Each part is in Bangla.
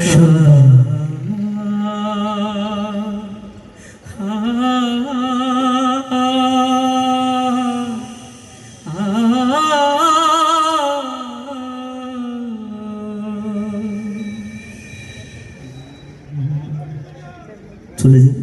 চলে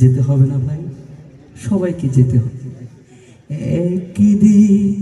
যেতে হবে না ভাই। সবাইকে যেতে হবে। একদিন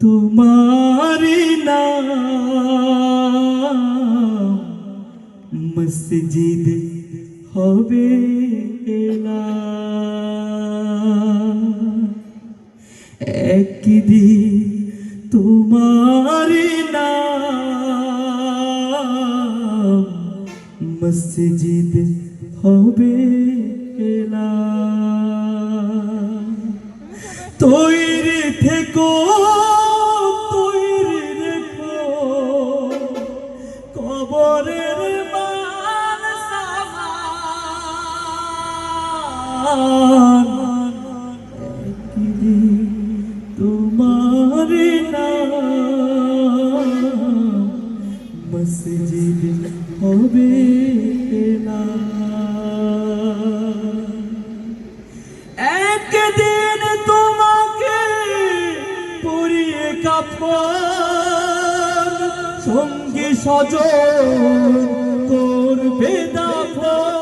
তোমার নাম মসজিদ হবে এলান। একদিন তোমার মসজিদ হবে এলান। তৈরি থেকো একদিন তোমার মসজিদ হবে না। একদিন তোমাকে সঙ্গী সজন করবে দাফন।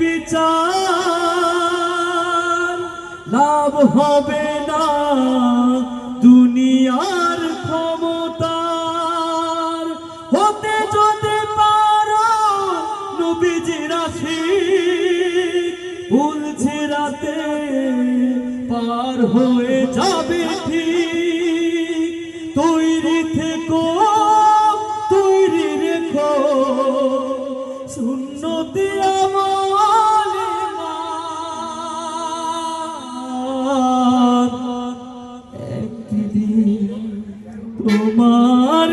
বিচার। লাভ হবে না দুনিয়ার ক্ষমতার। হতে যদি পারো নবীজির আশিক ভুলছে রাতে পার হয়ে যাবে ঠিক। তোমার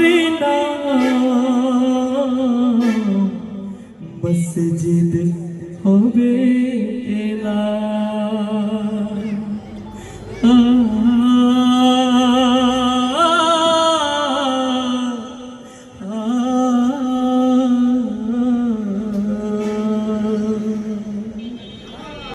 মসজিদ হবে এলা